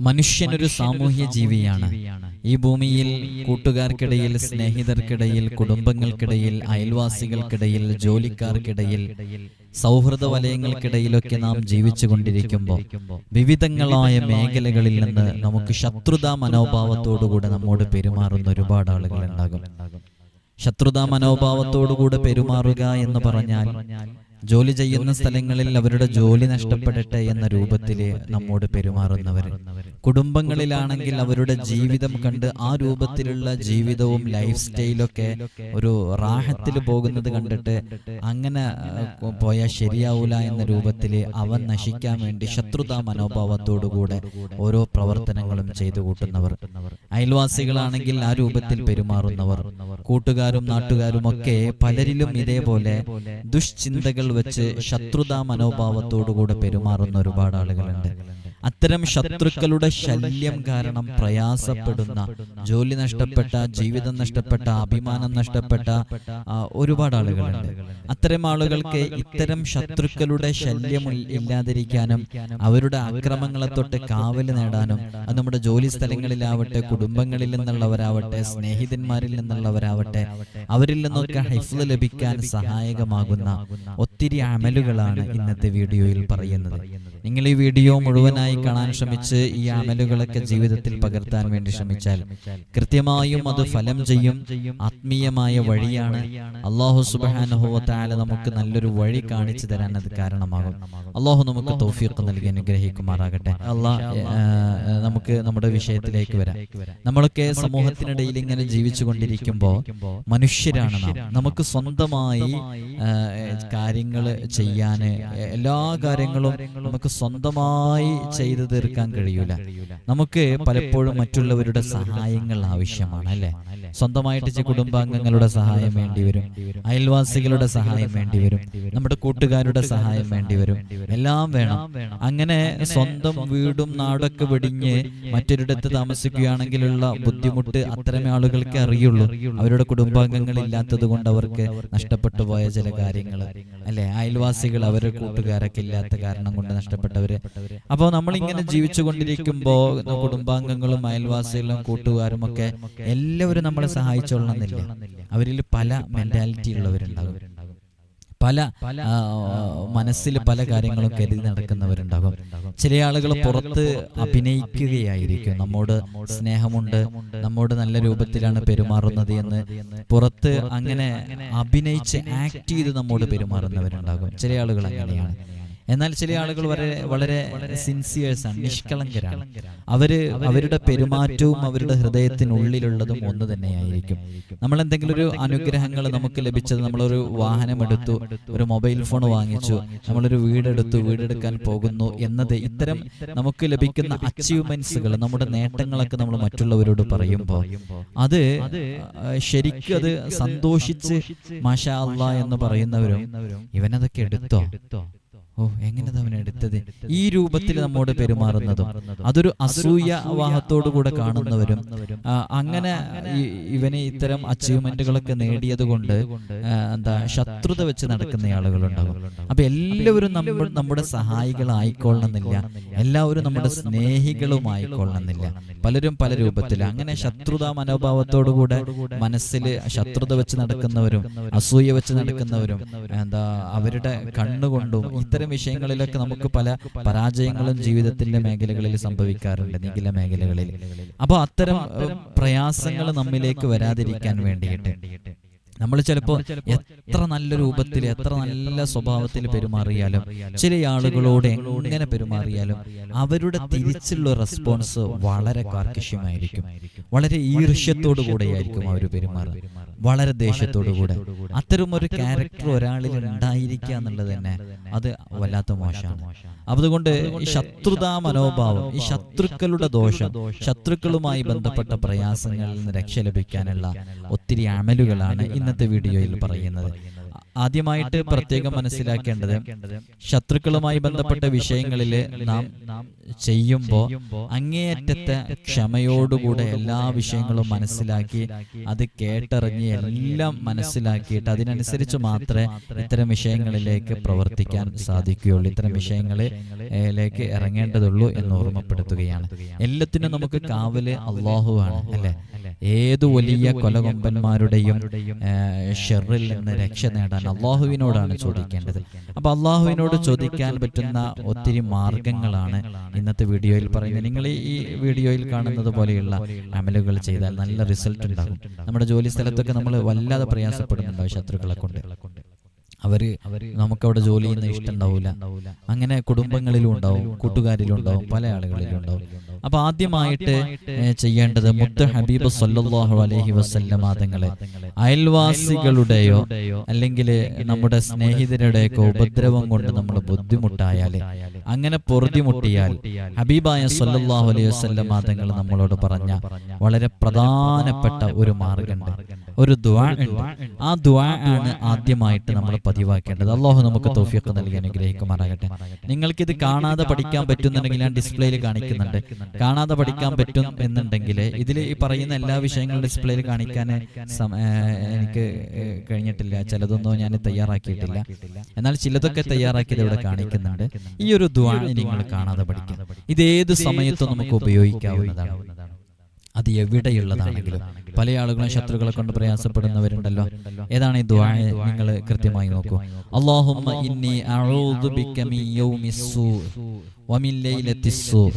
മനുഷ്യനൊരു സാമൂഹ്യ ജീവിയാണ്. ഈ ഭൂമിയിൽ കൂട്ടുകാർക്കിടയിൽ സ്നേഹിതർക്കിടയിൽ കുടുംബങ്ങൾക്കിടയിൽ അയൽവാസികൾക്കിടയിൽ ജോലിക്കാർക്കിടയിൽ സൗഹൃദ വലയങ്ങൾക്കിടയിലൊക്കെ നാം ജീവിച്ചു കൊണ്ടിരിക്കുമ്പോൾ വിവിധങ്ങളായ മേഖലകളിൽ നിന്ന് നമുക്ക് ശത്രുതാ മനോഭാവത്തോടുകൂടെ നമ്മോട് പെരുമാറുന്ന ഒരുപാട് ആളുകൾ ഉണ്ടാകും ശത്രുതാ മനോഭാവത്തോടുകൂടെ പെരുമാറുക എന്ന് പറഞ്ഞാൽ ജോലി ചെയ്യുന്ന സ്ഥലങ്ങളിൽ അവരുടെ ജോലി നഷ്ടപ്പെടട്ടെ എന്ന രൂപത്തിൽ നമ്മോട് പെരുമാറുന്നവർ കുടുംബങ്ങളിലാണെങ്കിൽ അവരുടെ ജീവിതം കണ്ട് ആ രൂപത്തിലുള്ള ജീവിതവും ലൈഫ് സ്റ്റൈലൊക്കെ ഒരു റാഹത്തിൽ പോകുന്നത് കണ്ടിട്ട് അങ്ങനെ പോയാൽ ശരിയാവൂല എന്ന രൂപത്തിൽ അവൻ നശിക്കാൻ വേണ്ടി ശത്രുതാ മനോഭാവത്തോടുകൂടെ ഓരോ പ്രവർത്തനങ്ങളും ചെയ്തു കൂട്ടുന്നവർ. അയൽവാസികളാണെങ്കിൽ ആ രൂപത്തിൽ പെരുമാറുന്നവർ. കൂട്ടുകാരും നാട്ടുകാരും ഒക്കെ പലരിലും ഇതേപോലെ ദുഷ്ചിന്തകൾ വെച്ച് ശത്രുതാ മനോഭാവത്തോടുകൂടെ പെരുമാറുന്ന ഒരുപാട് ആളുകളുണ്ട്. അത്തരം ശത്രുക്കളുടെ ശല്യം കാരണം പ്രയാസപ്പെടുന്ന ജോലി നഷ്ടപ്പെട്ട ജീവിതം നഷ്ടപ്പെട്ട അഭിമാനം നഷ്ടപ്പെട്ട ഒരുപാട് ആളുകളുണ്ട്. അത്തരം ആളുകൾക്ക് ഇത്തരം ശത്രുക്കളുടെ ശല്യം ഇല്ലാതിരിക്കാനും അവരുടെ അക്രമങ്ങളെ തൊട്ട് കാവൽ നേടാനും അത് നമ്മുടെ ജോലി സ്ഥലങ്ങളിലാവട്ടെ കുടുംബങ്ങളിൽ നിന്നുള്ളവരാവട്ടെ സ്നേഹിതന്മാരിൽ നിന്നുള്ളവരാവട്ടെ അവരിൽ നിന്നൊക്കെ ഹൈഫ്ല് ലഭിക്കാൻ സഹായകമാകുന്ന ഒത്തിരി അമലുകളാണ് ഇന്നത്തെ വീഡിയോയിൽ പറയുന്നത്. നിങ്ങൾ ഈ വീഡിയോ മുഴുവനായി കാണാൻ ശ്രമിച്ച് ഈ അമലുകളൊക്കെ ജീവിതത്തിൽ പകർത്താൻ വേണ്ടി ശ്രമിച്ചാൽ കൃത്യമായും അത് ഫലം ചെയ്യും ആത്മീയമായ വഴിയാണ്. അള്ളാഹു സുബാനുഭവത്താല നമുക്ക് നല്ലൊരു വഴി കാണിച്ചു തരാൻ അത് കാരണമാകും. അള്ളാഹു നമുക്ക് തൗഫീഖ് നൽകി അനുഗ്രഹിക്കുമാറാകട്ടെ. അള്ളാഹ് നമുക്ക് നമ്മുടെ വിഷയത്തിലേക്ക് വരാം. നമ്മളൊക്കെ സമൂഹത്തിനിടയിൽ ഇങ്ങനെ ജീവിച്ചു കൊണ്ടിരിക്കുമ്പോൾ മനുഷ്യരാണ് നാം. നമുക്ക് സ്വന്തമായി കാര്യങ്ങൾ ചെയ്യാൻ എല്ലാ കാര്യങ്ങളും നമുക്ക് സ്വന്തമായി ചെയ്തു തീർക്കാൻ കഴിയൂല. നമുക്ക് പലപ്പോഴും മറ്റുള്ളവരുടെ സഹായങ്ങൾ ആവശ്യമാണ് അല്ലെ? സ്വന്തമായിട്ട് കുടുംബാംഗങ്ങളുടെ സഹായം വേണ്ടിവരും അയൽവാസികളുടെ സഹായം വേണ്ടിവരും നമ്മുടെ കൂട്ടുകാരുടെ സഹായം വേണ്ടിവരും എല്ലാം വേണം. അങ്ങനെ സ്വന്തം വീടും നാടൊക്കെ വെടിഞ്ഞ് മറ്റൊരിടത്ത് താമസിക്കുകയാണെങ്കിലുള്ള ബുദ്ധിമുട്ട് അത്തരം ആളുകൾക്ക് അറിയുള്ളൂ. അവരുടെ കുടുംബാംഗങ്ങൾ ഇല്ലാത്തത് കൊണ്ട് അവർക്ക് നഷ്ടപ്പെട്ടു പോയ ചില കാര്യങ്ങൾ അല്ലെ? അയൽവാസികൾ അവരുടെ കൂട്ടുകാരൊക്കെ ഇല്ലാത്ത കാരണം കൊണ്ട് നഷ്ടപ്പെട്ടവര്. അപ്പോൾ നമ്മളിങ്ങനെ ജീവിച്ചു കൊണ്ടിരിക്കുമ്പോൾ കുടുംബാംഗങ്ങളും അയൽവാസികളും കൂട്ടുകാരും ഒക്കെ എല്ലാവരും നമ്മളെ സഹായിച്ചോളണമെന്നില്ല അവരിൽ പല മെന്റാലിറ്റി ഉള്ളവരുണ്ടാകും. പല മനസ്സിൽ പല കാര്യങ്ങളും കരുതി നടക്കുന്നവരുണ്ടാകും. ചില ആളുകൾ പുറത്ത് അഭിനയിക്കുകയായിരിക്കും. നമ്മോട് സ്നേഹമുണ്ട്. നമ്മോട് നല്ല രൂപത്തിലാണ് പെരുമാറുന്നത് എന്ന് പുറത്ത് അങ്ങനെ അഭിനയിച്ച് ആക്ട് ചെയ്ത് നമ്മോട് പെരുമാറുന്നവരുണ്ടാകും. ചില ആളുകൾ അങ്ങനെയാണ്. എന്നാൽ ചില ആളുകൾ വളരെ വളരെ സിൻസിയേഴ്സാണ് നിഷ്കളങ്കരാണ്. അവർ അവരുടെ പെരുമാറ്റവും അവരുടെ ഹൃദയത്തിനുള്ളിലുള്ളതും ഒന്ന് തന്നെയായിരിക്കും. നമ്മൾ എന്തെങ്കിലും ഒരു അനുഗ്രഹങ്ങൾ നമുക്ക് ലഭിച്ചത് നമ്മളൊരു വാഹനം എടുത്തു ഒരു മൊബൈൽ ഫോൺ വാങ്ങിച്ചു നമ്മളൊരു വീടെടുത്തു വീടെടുക്കാൻ പോകുന്നു എന്നത് ഇത്തരം നമുക്ക് ലഭിക്കുന്ന അച്ചീവ്മെന്റ്സുകൾ നമ്മുടെ നേട്ടങ്ങളൊക്കെ നമ്മൾ മറ്റുള്ളവരോട് പറയുമ്പോൾ അത് ശരിക്കും അത് സന്തോഷിച്ച് മാഷാ അല്ല എന്ന് പറയുന്നവരും ഇവനതൊക്കെ എടുത്തോ? ഓ എങ്ങനെയാണ് അവൻ എടുത്തത്? ഈ രൂപത്തിൽ നമ്മോട് പെരുമാറുന്നതും അതൊരു അസൂയ വാഹത്തോടു കൂടെ കാണുന്നവരും അങ്ങനെ ഇവനെ ഇവന് ഇത്തരം അച്ചീവ്മെന്റുകളൊക്കെ നേടിയത് കൊണ്ട് എന്താ ശത്രുത വെച്ച് നടക്കുന്ന ആളുകളുണ്ടാകും. അപ്പൊ എല്ലാവരും നമ്മൾ നമ്മുടെ സഹായികളായിക്കൊള്ളണമെന്നില്ല. എല്ലാവരും നമ്മുടെ സ്നേഹികളുമായിക്കൊള്ളണമെന്നില്ല. പലരും പല രൂപത്തിൽ അങ്ങനെ ശത്രുതാ മനോഭാവത്തോടുകൂടെ മനസ്സിൽ ശത്രുത വെച്ച് നടക്കുന്നവരും അസൂയ വെച്ച് നടക്കുന്നവരും എന്താ അവരുടെ കണ്ണുകൊണ്ടും ഇത്തരം വിഷയങ്ങളിലൊക്കെ നമുക്ക് പല പരാജയങ്ങളും ജീവിതത്തിന്റെ മേഖലകളിൽ സംഭവിക്കാറുണ്ട് നിഖില മേഖലകളിൽ. അപ്പോൾ അത്തരം പ്രയാസങ്ങൾ നമ്മിലേക്ക് വരാതിരിക്കാൻ വേണ്ടിയിട്ട്. നമ്മൾ ചിലപ്പോൾ എത്ര നല്ല രൂപത്തിൽ എത്ര നല്ല സ്വഭാവത്തിൽ പെരുമാറിയാലും ചില ആളുകളോട് എങ്ങനെ പെരുമാറിയാലും അവരുടെ തിരിച്ചുള്ള റെസ്പോൺസ് വളരെ കാർക്കശ്യമായിരിക്കും. വളരെ ഈർഷ്യത്തോടു കൂടെയായിരിക്കും അവർ പെരുമാറുക. വളരെ ദേഷ്യത്തോടു കൂടെ. അത്തരം ഒരു ക്യാരക്ടർ ഒരാളിൽ ഉണ്ടായിരിക്കുക എന്നുള്ളത് തന്നെ അത് വല്ലാത്ത മോശമാണ്. അതുകൊണ്ട് ഈ ശത്രുതാ മനോഭാവം ഈ ശത്രുക്കളുടെ ദോഷം ശത്രുക്കളുമായി ബന്ധപ്പെട്ട പ്രയാസങ്ങളിൽ നിന്ന് രക്ഷ ലഭിക്കാനുള്ള ഒത്തിരി അമലുകളാണ് ഇന്നത്തെ വീഡിയോയിൽ പറയുന്നത്. ആദ്യമായിട്ട് പ്രത്യേകം മനസ്സിലാക്കേണ്ടത് ശത്രുക്കളുമായി ബന്ധപ്പെട്ട വിഷയങ്ങളിൽ നാം ചെയ്യുമ്പോൾ അങ്ങേയറ്റത്തെ ക്ഷമയോടുകൂടെ എല്ലാ വിഷയങ്ങളും മനസ്സിലാക്കി അത് കേട്ടറിഞ്ഞ് എല്ലാം മനസ്സിലാക്കിയിട്ട് അതിനനുസരിച്ച് മാത്രമേ ഇത്തരം വിഷയങ്ങളിലേക്ക് പ്രവർത്തിക്കാൻ സാധിക്കുകയുള്ളൂ. ഇത്തരം വിഷയങ്ങളിലേക്ക് ഇറങ്ങേണ്ടതുള്ളൂ എന്ന് ഓർമ്മപ്പെടുത്തുകയാണ്. എല്ലാത്തിനും നമുക്ക് കാവൽ അള്ളാഹുവാണ്. അല്ലെ? ഏതു വലിയ കൊലകൊമ്പന്മാരുടെയും ഷെറിൽ നിന്ന് രക്ഷ നേടാൻ അള്ളാഹുവിനോടാണ് ചോദിക്കേണ്ടത്. അപ്പൊ അള്ളാഹുവിനോട് ചോദിക്കാൻ പറ്റുന്ന ഒത്തിരി മാർഗങ്ങളാണ് ഇന്നത്തെ വീഡിയോയിൽ പറയുന്നത്. നിങ്ങൾ ഈ വീഡിയോയിൽ കാണുന്നത് പോലെയുള്ള അമലുകൾ ചെയ്താൽ നല്ല റിസൾട്ട് ഉണ്ടാകും. നമ്മുടെ ജോലി സ്ഥലത്തൊക്കെ നമ്മൾ വല്ലാതെ പ്രയാസപ്പെടുന്നുണ്ടാവും ശത്രുക്കളെ കൊണ്ട്. അവർ നമുക്കവിടെ ജോലി ചെയ്യുന്ന ഇഷ്ടം ഉണ്ടാവില്ല അങ്ങനെ കുടുംബങ്ങളിലും ഉണ്ടാവും കൂട്ടുകാരിലും ഉണ്ടാവും പല ആളുകളിലും ഉണ്ടാവും അപ്പൊ ആദ്യമായിട്ട് ചെയ്യേണ്ടത് മുത്ത് ഹബീബ് സല്ലാഹു അലഹി വസല്ലമ തങ്ങളെ അയൽവാസികളുടെയോ അല്ലെങ്കിൽ നമ്മുടെ സ്നേഹിതരുടെയൊക്കെ ഉപദ്രവം കൊണ്ട് നമ്മൾ ബുദ്ധിമുട്ടായാൽ അങ്ങനെ പൊറുതിമുട്ടിയാൽ ഹബീബായ സല്ലാഹു അലൈഹി വസല്ലമ തങ്ങൾ നമ്മളോട് പറഞ്ഞ വളരെ പ്രധാനപ്പെട്ട ഒരു മാർഗമുണ്ട് ഒരു ദ്വാ ഉണ്ട്. ആ ദ്വാ ആണ് ആദ്യമായിട്ട് നമ്മൾ പതിവാക്കേണ്ടത്. അള്ളാഹു നമുക്ക് തോഫിയൊക്കെ നൽകി അനുഗ്രഹിക്കുമാറാകട്ടെ. ഇത് കാണാതെ പഠിക്കാൻ പറ്റുന്നുണ്ടെങ്കിൽ ഞാൻ ഡിസ്പ്ലേയിൽ കാണിക്കുന്നുണ്ട്. കാണാതെ പഠിക്കാൻ പറ്റും എന്നുണ്ടെങ്കിൽ ഇതിൽ ഈ പറയുന്ന എല്ലാ വിഷയങ്ങളും ഡിസ്പ്ലേയിൽ കാണിക്കാൻ എനിക്ക് കഴിഞ്ഞിട്ടില്ല. ചിലതൊന്നും ഞാൻ തയ്യാറാക്കിയിട്ടില്ല. എന്നാൽ ചിലതൊക്കെ തയ്യാറാക്കിയത് ഇവിടെ കാണിക്കുന്നുണ്ട്. ഈ ഒരു ദ്വാണി നിങ്ങൾ കാണാതെ പഠിക്കാം. ഇത് ഏത് സമയത്തും നമുക്ക് ഉപയോഗിക്കാവുന്നതാണ്. അത് എവിടെയുള്ളതാണെങ്കിലും. പല ആളുകളും ശത്രുക്കളെ കൊണ്ട് പ്രയാസപ്പെടുന്നവരുണ്ടല്ലോ. ഏതാണ് ഈ ദുആ നിങ്ങൾ കൃത്യമായി നോക്കൂ. അല്ലാഹുമ്മ ഇന്നി അഊദു ബിക മിൻ ومن ليلة السوء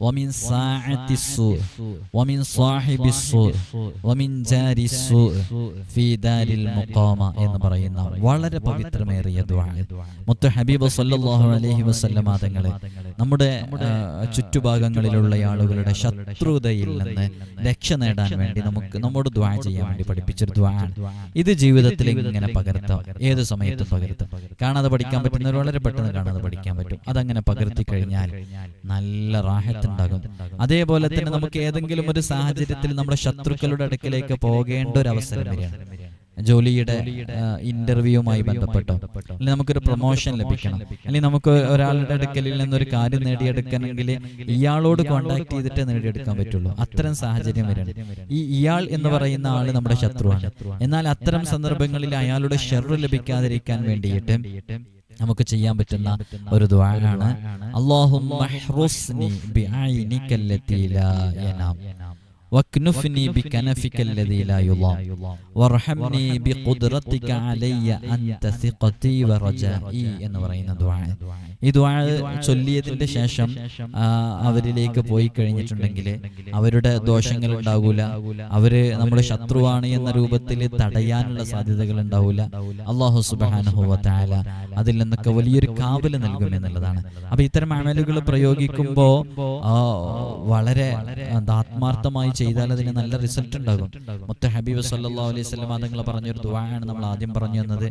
ومن ساعة السوء ومن صاحب السوء ومن جار السوء في دار المقامة എന്ന് പറയുന്ന വളരെ പവിത്രമേറിയ ദുആ മുത്ത ഹബീബ് സല്ലല്ലാഹു അലൈഹി വസല്ലമ തങ്ങളെ നമ്മുടെ ആ, ചുറ്റുഭാഗങ്ങളിലുള്ള ആളുകളുടെ ശത്രുതയിൽ നിന്ന് രക്ഷ നേടാൻ വേണ്ടി നമുക്ക് നമ്മോട് ദ്വാ ചെയ്യാൻ വേണ്ടി പഠിപ്പിച്ചൊരു ദ്വാ ആണ് ഇത് ജീവിതത്തിൽ ഇങ്ങനെ പകർത്താം ഏത് സമയത്തും പകർത്താം കാണാതെ പഠിക്കാൻ പറ്റുന്നവർ വളരെ പെട്ടെന്ന് കാണാതെ പഠിക്കാൻ പറ്റും അതങ്ങനെ പകർത്തി കഴിഞ്ഞാൽ നല്ല റാഹത്തുണ്ടാകും. അതേപോലെ തന്നെ നമുക്ക് ഏതെങ്കിലും ഒരു സാഹചര്യത്തിൽ നമ്മുടെ ശത്രുക്കളുടെ അടുക്കിലേക്ക് പോകേണ്ട ഒരു അവസരം വരികയാണ്. ജോലിയുടെ ഇന്റർവ്യൂമായി ബന്ധപ്പെട്ടോ അല്ലെങ്കിൽ നമുക്കൊരു പ്രൊമോഷൻ ലഭിക്കണം. അല്ലെങ്കിൽ നമുക്ക് ഒരാളുടെ അടുക്കലിൽ നിന്ന് ഒരു കാര്യം നേടിയെടുക്കണമെങ്കിൽ ഇയാളോട് കോണ്ടാക്ട് ചെയ്തിട്ട് നേടിയെടുക്കാൻ പറ്റുള്ളൂ. അത്തരം സാഹചര്യം വരണം ഈ ഇയാൾ എന്ന് പറയുന്ന ആൾ നമ്മുടെ ശത്രുവാണ്. എന്നാൽ അത്തരം സന്ദർഭങ്ങളിൽ അയാളുടെ ഷെറു ലഭിക്കാതിരിക്കാൻ വേണ്ടിയിട്ട് നമുക്ക് ചെയ്യാൻ പറ്റുന്ന ഒരു ദ്വാരാണ് അള്ളാഹുമ്മ ഹ്റുസ്നി ബിഐനിക്കല്ലത്തി ലാ യനാം واكنفني بكنفك الذي لا يضام وارحمني بقدرتك علي أنت ثقتي ورجائي എന്ന് പറയുന്ന ദുആ ഈ ദുആ ചൊല്ലിയതിന്റെ ശേഷം ആ, അവരിലേക്ക് പോയി കഴിഞ്ഞിട്ടുണ്ടെങ്കിൽ അവരുടെ ദോഷങ്ങൾ ഉണ്ടാകൂല അവര് നമ്മുടെ ശത്രുവാണ് എന്ന രൂപത്തിൽ തടയാനുള്ള സാധ്യതകൾ ഉണ്ടാവൂല അള്ളാഹു സുബ്ഹാനഹു വ തആല അതിൽ നിന്നൊക്കെ വലിയൊരു കാവല് നൽകും എന്നുള്ളതാണ് അപ്പൊ ഇത്തരം അമലുകൾ പ്രയോഗിക്കുമ്പോ ആ, വളരെ എന്താ, ആത്മാർത്ഥമായി ചെയ്താൽ അതിന് നല്ല റിസൾട്ട് ഉണ്ടാകും. മുത്ത ഹബീബ് സല്ലാ അലൈഹി സ്വലം തങ്ങൾ പറഞ്ഞൊരു ദുവാണ് നമ്മൾ ആദ്യം പറഞ്ഞു തന്നത്.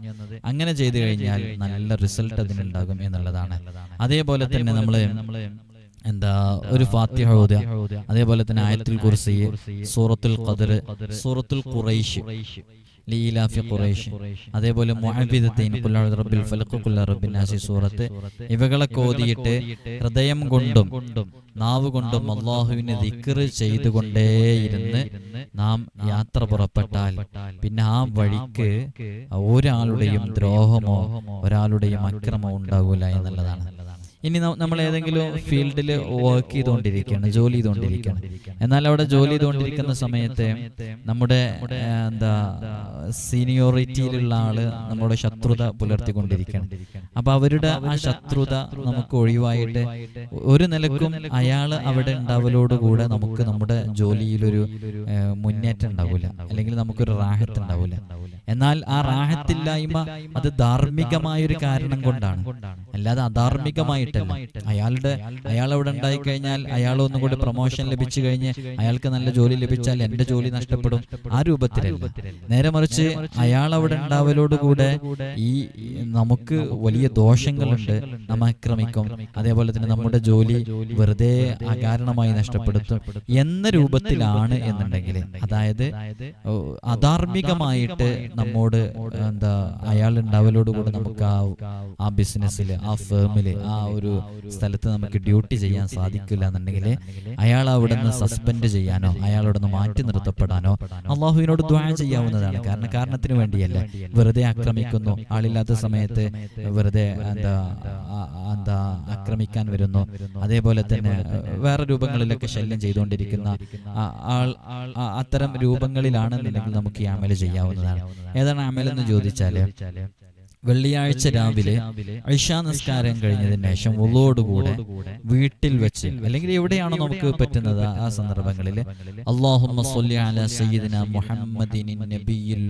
അങ്ങനെ ചെയ്തു കഴിഞ്ഞാൽ നല്ല റിസൾട്ട് അതിനുണ്ടാകും എന്നുള്ളതാണ്. അതേപോലെ തന്നെ നമ്മൾ എന്താ ഒരു ഫാത്തിഹ അതേപോലെ തന്നെ ആയത്തുൽ കുർസി സൂറത്തുൽ ഖദർ സൂറത്തുൽ ഖുറൈശ്. ലീലാഫി അതേപോലെ മുഅബിദത്തൈൻ റബ്ബിൽ ഫലഖ് ഖുൽ റബ്ബിൻ നാസി സൂറത്ത് ഇവകളെ കോതിയിട്ട് ഹൃദയം കൊണ്ടും നാവ് കൊണ്ടും അള്ളാഹുവിനെ ദിക്ർ ചെയ്തുകൊണ്ടേയിരുന്ന് നാം യാത്ര പുറപ്പെട്ടാൽ പിന്നെ ആ വഴിക്ക് ഒരാളുടെയും ദ്രോഹമോ ഒരാളുടെയും അക്രമോ ഉണ്ടാകൂല എന്നുള്ളതാണ്. ഇനി നമ്മൾ ഏതെങ്കിലും ഫീൽഡിൽ വർക്ക് ചെയ്തുകൊണ്ടിരിക്കുകയാണ് ജോലി ചെയ്തുകൊണ്ടിരിക്കുകയാണ് എന്നാൽ അവിടെ ജോലി ചെയ്തുകൊണ്ടിരിക്കുന്ന സമയത്ത് നമ്മുടെ എന്താ സീനിയോറിറ്റിയിലുള്ള ആൾ നമ്മുടെ ശത്രുത പുലർത്തിക്കൊണ്ടിരിക്കുകയാണ്. അപ്പൊ അവരുടെ ആ ശത്രുത നമുക്ക് ഒഴിവായിട്ട് ഒരു നിലക്കും അയാൾ അവിടെ ഉണ്ടാവലോടുകൂടെ നമുക്ക് നമ്മുടെ ജോലിയിലൊരു മുന്നേറ്റം ഉണ്ടാവില്ല. അല്ലെങ്കിൽ നമുക്കൊരു റാഹത്ത് ഉണ്ടാവില്ല. എന്നാൽ ആ റാഹത്തില്ലായ്മ അത് ധാർമ്മികമായൊരു കാരണം കൊണ്ടാണ്. അല്ലാതെ അധാർമികമായിട്ടല്ല അയാളുടെ അയാൾ അവിടെ ഉണ്ടായി കഴിഞ്ഞാൽ അയാൾ ഒന്നും കൂടി പ്രൊമോഷൻ ലഭിച്ചു കഴിഞ്ഞ് അയാൾക്ക് നല്ല ജോലി ലഭിച്ചാൽ എന്റെ ജോലി നഷ്ടപ്പെടും ആ രൂപത്തിലല്ല. നേരെ മറിച്ച് അയാൾ അവിടെ ഉണ്ടാവലോടുകൂടെ ഈ നമുക്ക് വലിയ ദോഷങ്ങളുണ്ട്. നമ്മ ആക്രമിക്കും. അതേപോലെ തന്നെ നമ്മുടെ ജോലി വെറുതെ അകാരണമായി നഷ്ടപ്പെടുത്തും. എന്ന രൂപത്തിലാണ് എന്നുണ്ടെങ്കിൽ അതായത് അധാർമികമായിട്ട് നമ്മോട് എന്താ അയാൾ ഉണ്ടാവലോടുകൂടെ നമുക്ക് ആ ആ ബിസിനസ്സിൽ ആ ഫേമിൽ ആ ഒരു സ്ഥലത്ത് നമുക്ക് ഡ്യൂട്ടി ചെയ്യാൻ സാധിക്കില്ല എന്നുണ്ടെങ്കിൽ അയാൾ അവിടെ നിന്ന് സസ്പെൻഡ് ചെയ്യാനോ അയാൾ അവിടെ നിന്ന് മാറ്റി നിർത്തപ്പെടാനോ അള്ളാഹുവിനോട് ദ്വാരം ചെയ്യാവുന്നതാണ്. കാരണം കാരണത്തിന് വേണ്ടിയല്ല. വെറുതെ ആക്രമിക്കുന്നു. ആളില്ലാത്ത സമയത്ത് വെറുതെ എന്താ എന്താ ആക്രമിക്കാൻ വരുന്നു. അതേപോലെ തന്നെ വേറെ രൂപങ്ങളിലൊക്കെ ശല്യം ചെയ്തുകൊണ്ടിരിക്കുന്ന ആൾ അത്തരം രൂപങ്ങളിലാണെന്നുണ്ടെങ്കിൽ നമുക്ക് ഈ അമല ചെയ്യാവുന്നതാണ്. ഏതാണ് അമലെന്ന് ചോദിച്ചാൽ ചോദിച്ചാൽ വെള്ളിയാഴ്ച രാവിലെ ഐഷാ നിസ്കാരം കഴിഞ്ഞതിന് ശേഷം ഉള്ളോടുകൂടെ വീട്ടിൽ വെച്ച് അല്ലെങ്കിൽ എവിടെയാണോ നമുക്ക് പറ്റുന്നത് ആ സന്ദർഭങ്ങളിൽ അള്ളാഹുമ്മ സ്വല്ലി അലാ സയ്യിദിന മുഹമ്മദിൻ നബിയിൽ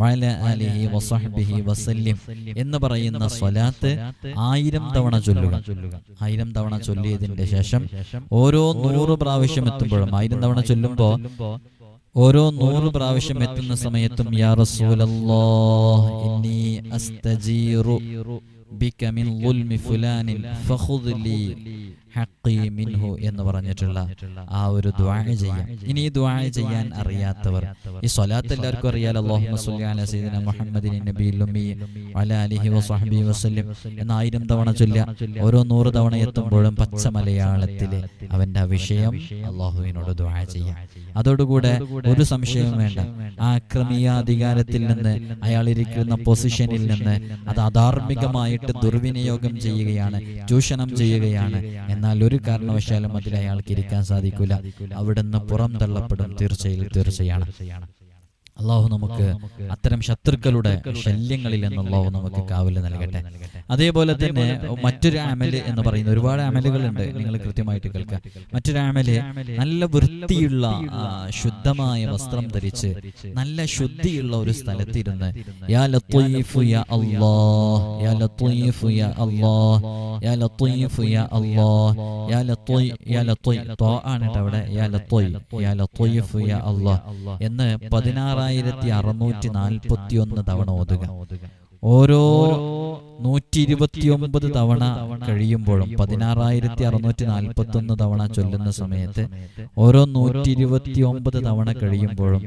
വഅല ആലിഹി വസഹ്ബിഹി വസല്ലിം എന്ന് പറയുന്ന സ്വലാത്ത് ആയിരം തവണ ചൊല്ലുക. ആയിരം തവണ ചൊല്ലിയതിന്റെ ശേഷം ഓരോ നൂറ് പ്രാവശ്യം എത്തുമ്പോഴും ആയിരം തവണ ചൊല്ലുമ്പോ ഓരോ നൂറ് പ്രാവശ്യം എത്തുന്ന സമയത്തും യാ റസൂലല്ലാഹ് ഇന്നി അസ്തജീറു ബിക മിൻ ളുൽമി ഫുലാനിൻ ഫഖുദ് ലീ ഹഖി മിൻഹു എന്ന് പറഞ്ഞിട്ടുള്ള ആ ഒരു ദുആ ചെയ്യാം. ഇനി ഈ ദുആ ചെയ്യാൻ അറിയാത്തവർ ഈ സ്വലാത്ത് എല്ലാവർക്കും അറിയാലോ. അലാ സയ്യിദിനാ മുഹമ്മദിൻ നബിയിൽ ഉമ്മി വഅലാ ആലിഹി വസഹ്ബിഹി വസല്ലം എന്ന ആയിരം തവണ ചൊല്ലുക. ഓരോ നൂറ് തവണ എത്തുമ്പോഴും പച്ച മലയാളത്തിൽ അവന്റെ ആ വിഷയം അള്ളാഹുവിനോട് ദുആ ചെയ്യാം. അതോടുകൂടെ ഒരു സംശയവും വേണ്ട. ആക്രമീയ അധികാരത്തിൽ നിന്ന് അയാൾ ഇരിക്കുന്ന പൊസിഷനിൽ നിന്ന് അത് അധാർമികമായിട്ട് ദുർവിനിയോഗം ചെയ്യുകയാണ് ചൂഷണം ചെയ്യുകയാണ് എന്നാൽ ഒരു കാരണവശാലും അതിൽ അയാൾക്ക് ഇരിക്കാൻ സാധിക്കില്ല അവിടുന്ന് പുറം തള്ളപ്പെടും. തീർച്ചയിൽ തീർച്ചയാണ് അള്ളാഹു നമുക്ക് അത്തരം ശത്രുക്കളുടെ ശല്യങ്ങളിൽ നിന്ന് അള്ളാഹു നമുക്ക് കാവൽ നൽകട്ടെ അതേപോലെ തന്നെ മറ്റൊരു അമൽ എന്ന് പറയുന്ന ഒരുപാട് അമലുകളുണ്ട് നിങ്ങൾ കൃത്യമായിട്ട് കേൾക്കുക മറ്റൊരു അമൽ നല്ല വൃത്തിയുള്ള ശുദ്ധമായ വസ്ത്രം ധരിച്ച് നല്ല ശുദ്ധിയുള്ള ഒരു സ്ഥലത്തിരുന്ന് യാ ലത്തീഫു യാ യാ ലത്തീഫു യാ യാ ലത്തീഫു യാ യാ ലത്തീ യാ ലത്തീ തോ ആണ് അവിടെ യാ ലത്തീ യാ ലത്തീഫു യാ എന്ന് പതിനാറായിരത്തി അറുന്നൂറ്റി നാൽപ്പത്തി ഒന്ന് തവണ ഓതുക. ഓരോ നൂറ്റി ഇരുപത്തി ഒമ്പത് തവണ കഴിയുമ്പോഴും പതിനാറായിരത്തി അറുന്നൂറ്റി നാൽപ്പത്തി ഒന്ന് തവണ ചൊല്ലുന്ന സമയത്ത് ഓരോ നൂറ്റി ഇരുപത്തി ഒമ്പത് തവണ കഴിയുമ്പോഴും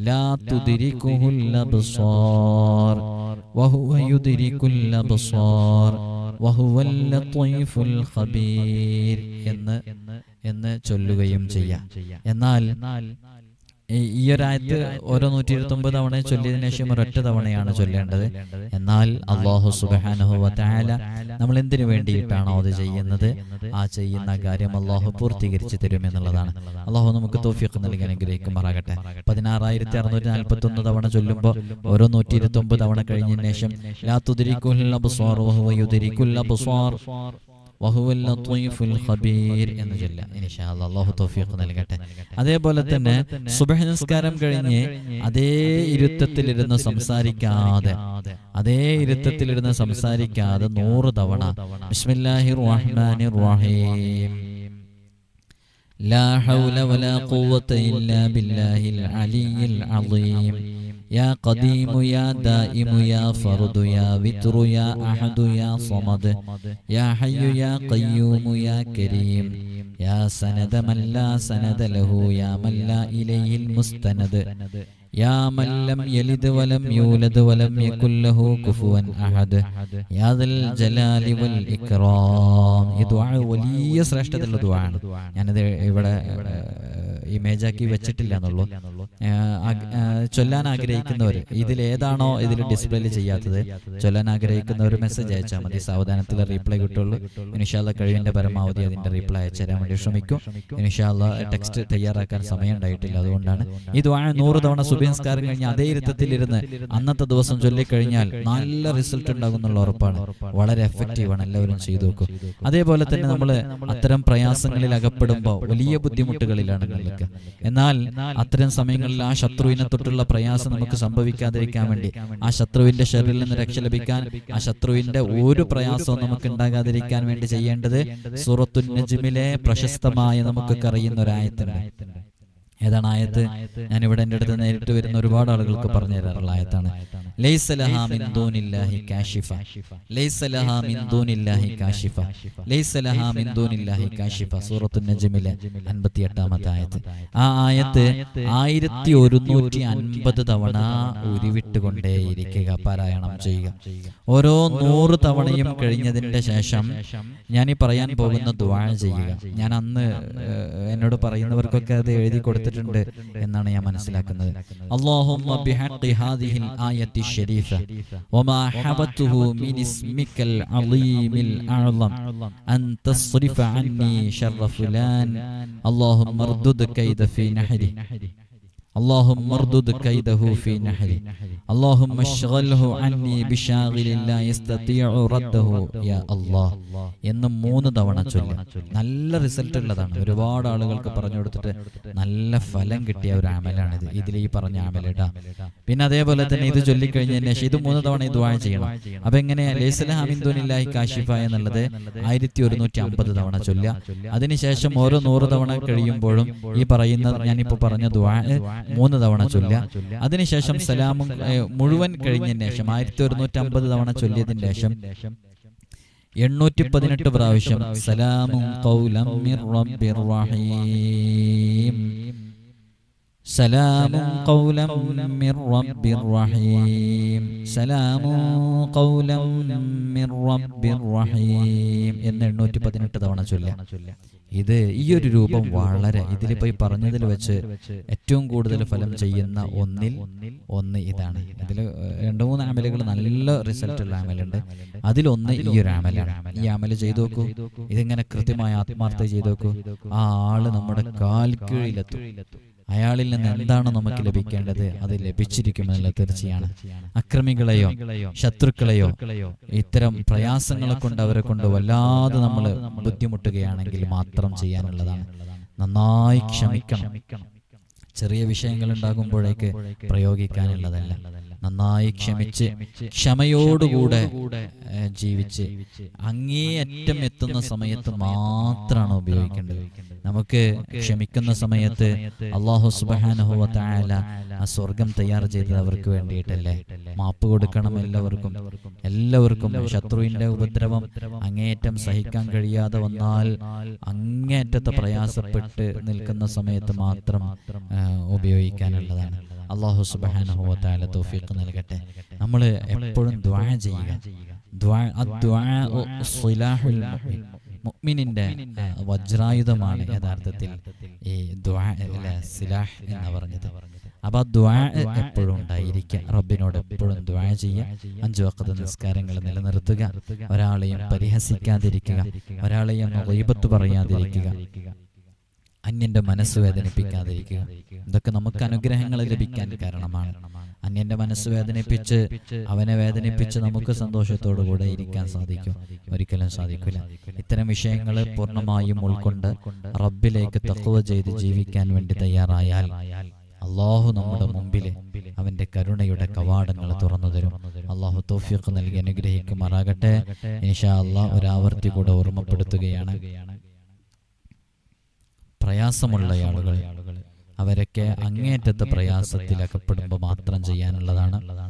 ലാ തുതിരി എന്ന് എന്ന് ചൊല്ലുകയും ചെയ്യാം. എന്നാൽ ഈ- ഒരായത്ത് ഓരോ നൂറ്റി ഇരുപത്തി ഒമ്പത് തവണ ചൊല്ലിയതിനു ശേഷം ഒരൊറ്റ തവണയാണ് ചൊല്ലേണ്ടത്. എന്നാൽ അള്ളാഹു സുബാനുഹുല നമ്മൾ എന്തിനു വേണ്ടിയിട്ടാണോ അത് ചെയ്യുന്നത്? ആ ചെയ്യുന്ന കാര്യം അള്ളാഹു പൂർത്തീകരിച്ചു തരും എന്നുള്ളതാണ്. അള്ളാഹു നമുക്ക് തോഫിയൊക്കെ നൽകി അനുഗ്രഹിക്കുമാറാകട്ടെ. പതിനാറായിരത്തി അറുന്നൂറ്റി നാൽപ്പത്തി ഒന്ന് തവണ ചൊല്ലുമ്പോൾ ഓരോ നൂറ്റി ഇരുപത്തി ഒമ്പത് തവണ കഴിഞ്ഞതിനു ശേഷം വഹുവൽ ലത്തീഫുൽ ഖബീർ എന്ന് ചൊല്ലാം. ഇൻഷാല്ലാ അള്ളാഹു തൗഫീഖ് നൽകട്ടെ. അതേപോലെ തന്നെ സുബഹ് നിസ്കാരം കഴിഞ്ഞ് അതേ ഇരുത്തത്തിലിരുന്ന് സംസാരിക്കാതെ അതേ ഇരുത്തത്തിലിരുന്ന് സംസാരിക്കാതെ നൂറ് തവണ ബിസ്മില്ലാഹി റഹ്മാനി റഹീം لا حول ولا قوة إلا بالله العلي العظيم يا قديم يا دائم يا فرد يا وتر يا أحد يا صمد يا حي يا قيوم يا كريم يا سند من لا سند له يا من لا إليه المستند يا من لم يلد ولم يولد ولم يكن له كفوا أحد يا ذا الجلال والإكرام ഈ ദുആ വലിയ ശ്രേഷ്ഠതയുള്ള ദുആ ആണ് ഞാനത് ഇവിടെ ഇമേജ് ആക്കി വെച്ചിട്ടില്ല എന്നുള്ളൂ ചൊല്ലാൻ ആഗ്രഹിക്കുന്നവർ ഇതിൽ ഏതാണോ ഇതിൽ ഡിസ്പ്ലേയിൽ ചെയ്യാത്തത് ചൊല്ലാൻ ആഗ്രഹിക്കുന്നവർ മെസ്സേജ് അയച്ചാൽ മതി. സാവധാനത്തിൽ റീപ്ലൈ കിട്ടുള്ളൂ. ഇനിഷാല്ല കഴിവിന്റെ പരമാവധി അതിന്റെ റീപ്ലൈ അയച്ചു തരാൻ വേണ്ടി ശ്രമിക്കും. ഇനിഷാല്ല ടെക്സ്റ്റ് തയ്യാറാക്കാൻ സമയം ഉണ്ടായിട്ടില്ല അതുകൊണ്ടാണ് ഈ ദ്വാ നൂറ് തവണ സുബിൻസ്കാരം കഴിഞ്ഞ് അതേ ഇരുത്തത്തിലിരുന്ന് അന്നത്തെ ദിവസം ചൊല്ലിക്കഴിഞ്ഞാൽ നല്ല റിസൾട്ട് ഉണ്ടാകും എന്നുള്ള ഉറപ്പാണ്. വളരെ എഫക്റ്റീവ് ആണ്. എല്ലാവരും ചെയ്തു നോക്കും. അതേപോലെ തന്നെ നമ്മൾ അത്തരം പ്രയാസങ്ങളിൽ അകപ്പെടുമ്പോൾ വലിയ ബുദ്ധിമുട്ടുകളിലാണ് നിങ്ങൾക്ക് നിൽക്കുക എന്നാൽ അത്തരം സമയങ്ങളിൽ ആ ശത്രുവിനെ തൊട്ടുള്ള പ്രയാസം നമുക്ക് സംഭവിക്കാതിരിക്കാൻ വേണ്ടി. ആ ശത്രുവിന്റെ ഷെറിൽ നിന്ന് രക്ഷ ലഭിക്കാൻ ആ ശത്രുവിന്റെ ഒരു പ്രയാസവും നമുക്ക് ഉണ്ടാകാതിരിക്കാൻ വേണ്ടി ചെയ്യേണ്ടത് സൂറത്തു നജ്മിലെ പ്രശസ്തമായ നമുക്കൊക്കെ അറിയുന്ന ഒരു ആയത്തുണ്ട് ഏതാണ് ആയത്ത് ഞാനിവിടെ എന്റെ അടുത്ത് നേരിട്ട് വരുന്ന ഒരുപാട് ആളുകൾക്ക് പറഞ്ഞു തരാറുള്ള ആയത്താണ് 58ാമത്തെ ആയത്ത് ആ ആയത്ത് ആയിരത്തി ഒരുന്നൂറ്റി അൻപത് തവണ ഉരുവിട്ടുകൊണ്ടേയിരിക്കുക. പാരായണം ചെയ്യുക. ഓരോ നൂറ് തവണയും കഴിഞ്ഞതിന്റെ ശേഷം ഞാൻ ഈ പറയാൻ പോകുന്ന ദ്വാഴ ചെയ്യുക. ഞാൻ അന്ന് എന്നോട് പറയുന്നവർക്കൊക്കെ അത് എഴുതി കൊടുത്തിട്ടുണ്ട് കൊടുത്തിട്ടുണ്ട് എന്നാണ് ഞാൻ മനസ്സിലാക്കുന്നത്. അല്ലാഹുമ്മ ബിഹഖി ഹാദിഹിൽ ആയത്തി ശരീഫ. വമാ ഹബത്തുഹു മിൻ ഇസ്മിക്കൽ അഅളം അൻ തസ്രിഫ അന്നി ശർറ ഫുലാൻ. അല്ലാഹുമ്മ ർദുദ് കൈദ ഫീ നഹരി. اللهم اردد كيده في نحري اللهم اشغله عني بشاغل لا يستطيع رده يا الله എന്ന് മൂന്ന് തവണ ചൊല്ലുക നല്ല റിസൾട്ട് ഉള്ളതാണ് ഒരുപാട് ആളുകൾക്ക് പറഞ്ഞു കൊടുത്തിട്ട് നല്ല ഫലം കിട്ടിയ ഒരു ആമലാണിത് ഇതിൽ ഈ പറഞ്ഞ ആമലിട്ടാ പിന്നെ അതേപോലെ തന്നെ ഇത് ചൊല്ലിക്കഴിഞ്ഞതിന് ശേഷം ഇത് മൂന്ന് തവണ ഇത് വാഴ ചെയ്യണം അപ്പൊ എങ്ങനെ ലേസലഹാമിന്ദുനില്ലാഹി കാശിഫ എന്നുള്ളത് ആയിരത്തി ഒരുന്നൂറ്റി അമ്പത് തവണ ചൊല്ലുക അതിനുശേഷം ഓരോ നൂറ് തവണ കഴിയുമ്പോഴും ഈ പറയുന്ന ഞാനിപ്പോ പറഞ്ഞ ദുആ മൂന്ന് തവണ ചൊല്ലുക അതിനുശേഷം സലാമും ഏ, മുഴുവൻ കഴിഞ്ഞതിന് ശേഷം ആയിരത്തി ഒരുന്നൂറ്റി അമ്പത് തവണ ചൊല്ലിയതിന് ശേഷം എണ്ണൂറ്റി പതിനെട്ട് പ്രാവശ്യം സലാമും ഖൗലം മിർ റബ്ബിർ റഹീം سلام قولا من رب رحيم سلام قولا من رب رحيم എന്ന് എണ്ണൂറ്റി പതിനെട്ട് തവണ ചൊല്ലാം ഇത് ഈ ഒരു രൂപം വളരെ ഇതിലിപ്പോ ഈ പറഞ്ഞതിൽ വെച്ച് ഏറ്റവും കൂടുതൽ ഫലം ചെയ്യുന്ന ഒന്നിൽ ഒന്ന് ഇതാണ്. ഇതിൽ രണ്ട് മൂന്ന് ആമലുകൾ നല്ല റിസൾട്ട് ഉള്ള ആമലുണ്ട്. അതിലൊന്ന് ഈ ഒരു ആമലാണ്. ഈ ആമല ചെയ്തു നോക്കൂ. ഇതിങ്ങനെ കൃത്യമായ ആത്മാർത്ഥത ചെയ്തു നോക്കൂ. ആ ആൾ നമ്മുടെ കാൽക്കീഴിലെത്തും അയാളിൽ നിന്ന് എന്താണ് നമുക്ക് ലഭിക്കേണ്ടത്? അത് ലഭിച്ചിരിക്കുമെന്നുള്ള തീർച്ചയാണ്. അക്രമികളെയോ ശത്രുക്കളെയോ ഇത്തരം പ്രയാസങ്ങളെ കൊണ്ട് അവരെ കൊണ്ട് വല്ലാതെ നമ്മൾ ബുദ്ധിമുട്ടുകയാണെങ്കിൽ മാത്രം ചെയ്യാനുള്ളതാണ്. നന്നായി ക്ഷമിക്കണം. ചെറിയ വിഷയങ്ങൾ ഉണ്ടാകുമ്പോഴേക്ക് പ്രയോഗിക്കാനുള്ളതല്ല. നന്നായി ക്ഷമിച്ച് ക്ഷമയോടുകൂടെ ജീവിച്ച് അങ്ങേയറ്റം എത്തുന്ന സമയത്ത് മാത്രമാണ് ഉപയോഗിക്കേണ്ടത്. നമുക്ക് ക്ഷമിക്കുന്ന സമയത്ത് അള്ളാഹു സുബാനഹുവ തായാല ആ സ്വർഗം തയ്യാർ ചെയ്തത് അവർക്ക് വേണ്ടിയിട്ടല്ലേ? മാപ്പ് കൊടുക്കണം എല്ലാവർക്കും. എല്ലാവർക്കും. ശത്രുവിന്റെ ഉപദ്രവം അങ്ങേയറ്റം സഹിക്കാൻ കഴിയാതെ വന്നാൽ അങ്ങേയറ്റത്തെ പ്രയാസപ്പെട്ട് നിൽക്കുന്ന സമയത്ത് മാത്രം ഉപയോഗിക്കാനുള്ളതാണ്. അള്ളാഹു സുബാനഹുവ തോഫീക്ക് നൽകട്ടെ. നമ്മൾ എപ്പോഴും ദ്വാ ചെയ്യുക. മുഅ്മിനിന്റെ വജ്രായുധമാണ് യഥാർത്ഥത്തിൽ ഈ ദ്വാ സിലാഹ് എന്ന് പറഞ്ഞത്. അപ്പൊ ആ ദ്വാ എപ്പോഴും ഉണ്ടായിരിക്കുക. റബ്ബിനോട് എപ്പോഴും ദ്വാ ചെയ്യുക. അഞ്ചു വക്കത്ത് നിസ്കാരങ്ങൾ നിലനിർത്തുക. ഒരാളെയും പരിഹസിക്കാതിരിക്കുക. ഒരാളെയും ഗീബത്ത് പറയാതിരിക്കുക. അന്യന്റെ മനസ്സ് വേദനിപ്പിക്കാതിരിക്കുക. ഇതൊക്കെ നമുക്ക് അനുഗ്രഹങ്ങൾ ലഭിക്കാൻ കാരണമാണ്. അന്യന്റെ മനസ്സ് വേദനിപ്പിച്ച് അവനെ വേദനിപ്പിച്ച് നമുക്ക് സന്തോഷത്തോടു കൂടെ ഇരിക്കാൻ സാധിക്കും. ഒരിക്കലും സാധിക്കില്ല. ഇത്തരം വിഷയങ്ങൾ പൂർണമായും ഉൾക്കൊണ്ട് റബ്ബിലേക്ക് തക്കുവ ചെയ്ത് ജീവിക്കാൻ വേണ്ടി തയ്യാറായാൽ അള്ളാഹു നമ്മുടെ മുമ്പിൽ അവന്റെ കരുണയുടെ കവാടങ്ങൾ തുറന്നു തരും. അള്ളാഹു തോഫിയൊക്കെ നൽകി അനുഗ്രഹിക്കുമാറാകട്ടെ. ഇൻഷാ അള്ളാഹ് ഒരാവർത്തി കൂടെ ഓർമ്മപ്പെടുത്തുകയാണ്. പ്രയാസമുള്ള ആളുകൾ. അവരൊക്കെ അങ്ങേറ്റത്തെ പ്രയാസത്തിൽ അകപ്പെടുമ്പോൾ മാത്രം ചെയ്യാനുള്ളതാണ്.